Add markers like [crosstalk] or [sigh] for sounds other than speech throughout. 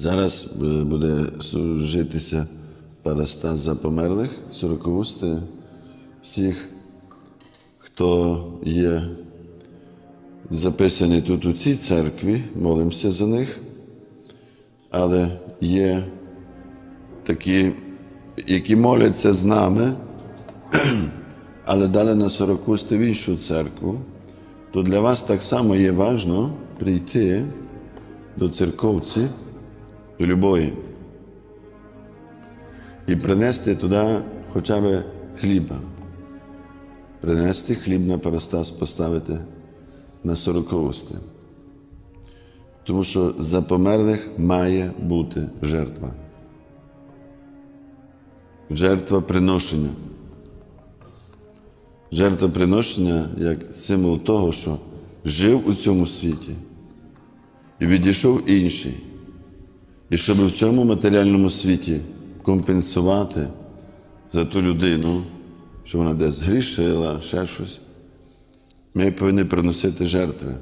Зараз е, буде служитися парастас за померлих, сороковусти всіх, хто є записаний тут у цій церкві, молимося за них, але є такі, які моляться з нами, [clears throat] але дали на сорокусти в іншу церкву, то для вас так само є важно прийти до церковці, любої, і принести туди хоча б хліба. Принести хліб на парастас, поставити на сорокоусти. Тому що за померлих має бути жертва. Жертва приношення. Жертва приношення як символ того, що жив у цьому світі і відійшов інший. І щоб в цьому матеріальному світі компенсувати за ту людину, що вона десь згрішила, ще щось, ми повинні приносити жертви.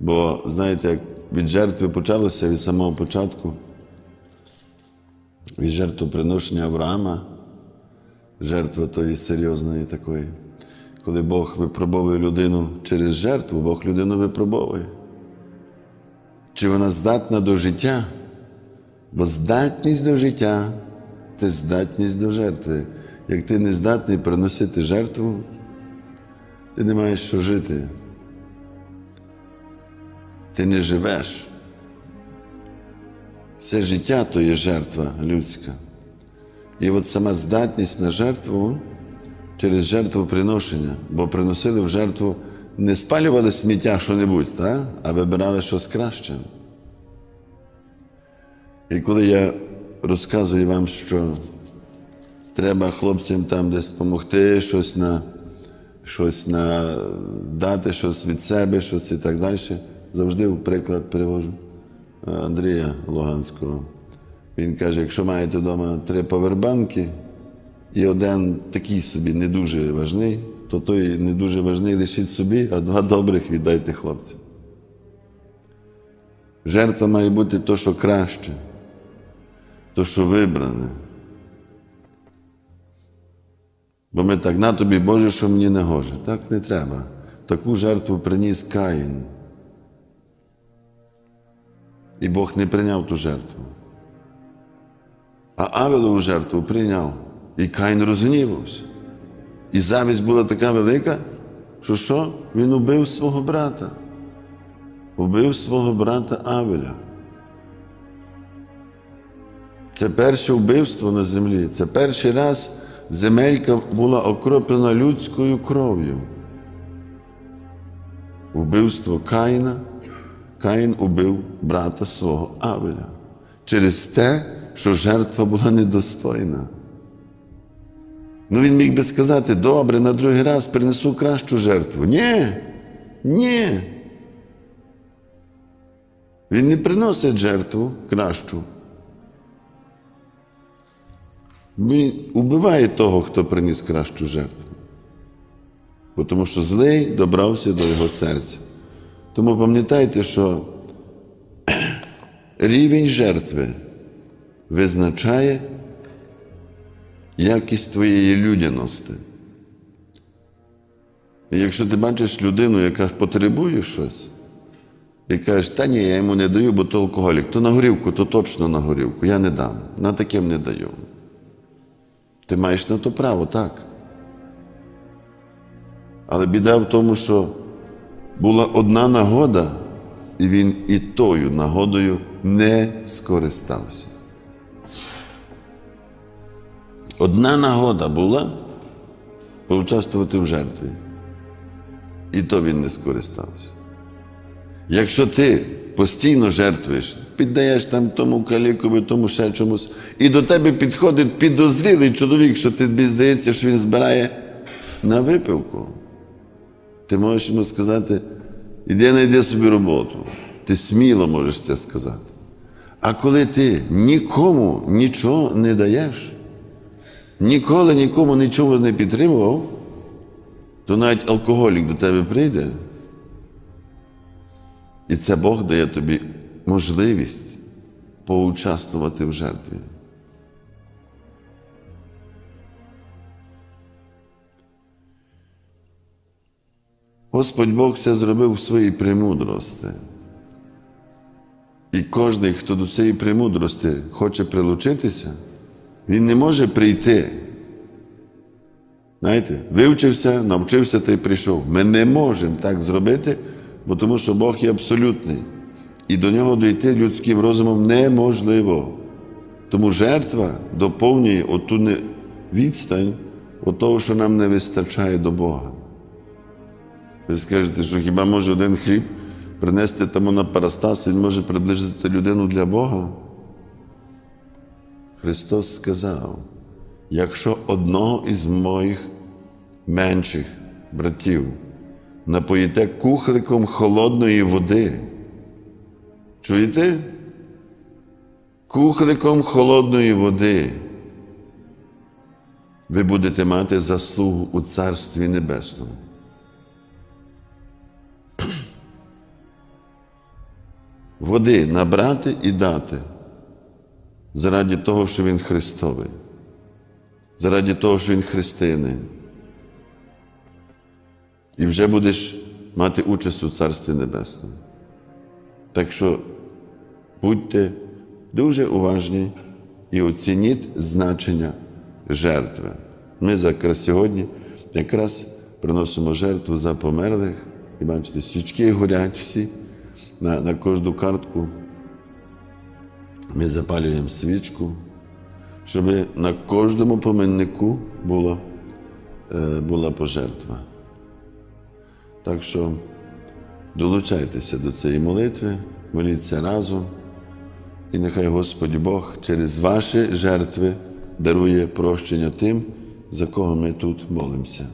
Бо, знаєте, як від жертви почалося від самого початку, від жертвоприношення Авраама, жертва тої серйозної такої. Коли Бог випробовує людину через жертву, Бог людину випробовує. Чи вона здатна до життя? Бо здатність до життя це здатність до жертви. Як ти не здатний приносити жертву, ти не маєш що жити. Ти не живеш. Все життя то є жертва людська. І от сама здатність на жертву через жертвоприношення, бо приносили в жертву, не спалювали сміття що-небудь, та? а вибирали щось краще. І коли я розказую вам, що треба хлопцям там десь допомогти, щось на, щось на дати, щось від себе, щось і так далі, завжди в приклад перевожу е, Андрія Луганського. Він каже, якщо маєте вдома три повербанки і один такий собі не дуже важний, то той не дуже важний лишіть собі, а два добрих віддайте хлопцям. Жертва має бути то, що краще, то, що вибране. Бо ми так на тобі, Боже, що мені не гоже. Так не треба. Таку жертву приніс Каїн. І Бог не прийняв ту жертву. А Авелову жертву прийняв. І Каїн розгнівався. І завість була така велика, що що? Він убив свого брата. Убив свого брата Авеля. Це перше вбивство на землі. Це перший раз земелька була окроплена людською кров'ю. Вбивство Каїна. Каїн убив брата свого Авеля через те, що жертва була недостойна. Ну він міг би сказати, добре, на другий раз принесу кращу жертву. Ні, ні. Він не приносить жертву кращу. Він убиває того, хто приніс кращу жертву. Бо Тому що злий добрався до його серця. Тому пам'ятайте, що [clears throat] рівень жертви визначає якість твоєї людяності. І якщо ти бачиш людину, яка потребує щось, і кажеш, та ні, я йому не даю, бо то алкоголік, то на горівку, то точно на горівку. Я не дам. На таким не даю. Ти маєш на то право, так. Але біда в тому, що була одна нагода, і він і тою нагодою не скористався. Одна нагода була поучаствувати в жертві. І то він не скористався. Якщо ти постійно жертвуєш, піддаєш там тому калікові, тому ще чомусь, і до тебе підходить підозрілий чоловік, що тобі здається, що він збирає на випивку, ти можеш йому сказати, іди знайди собі роботу. Ти сміло можеш це сказати. А коли ти нікому нічого не даєш, ніколи нікому нічого не підтримував, то навіть алкоголік до тебе прийде. І це Бог дає тобі можливість поучаствувати в жертві. Господь Бог все зробив в своїй премудрості. І кожен, хто до цієї премудрості хоче прилучитися, він не може прийти. Знаєте, вивчився, навчився та й прийшов. Ми не можемо так зробити, бо тому що Бог є абсолютний. І до нього дійти людським розумом неможливо. Тому жертва доповнює оту відстань от того, що нам не вистачає до Бога. Ви скажете, що хіба може один хліб принести тому на парастас, він може приблизити людину для Бога? Христос сказав, якщо одного із моїх менших братів напоїте кухликом холодної води, чуєте? Кухликом холодної води ви будете мати заслугу у Царстві Небесному. Води набрати і дати заради того, що він Христовий, заради того, що він християнин. І вже будеш мати участь у Царстві Небесному. Так що будьте дуже уважні і оцініть значення жертви. Ми якраз сьогодні якраз приносимо жертву за померлих. І бачите, свічки горять всі на, на кожну картку. Ми запалюємо свічку, щоб на кожному поминнику була, е, була пожертва. Так що долучайтеся до цієї молитви, моліться разом, і нехай Господь Бог через ваші жертви дарує прощення тим, за кого ми тут молимося.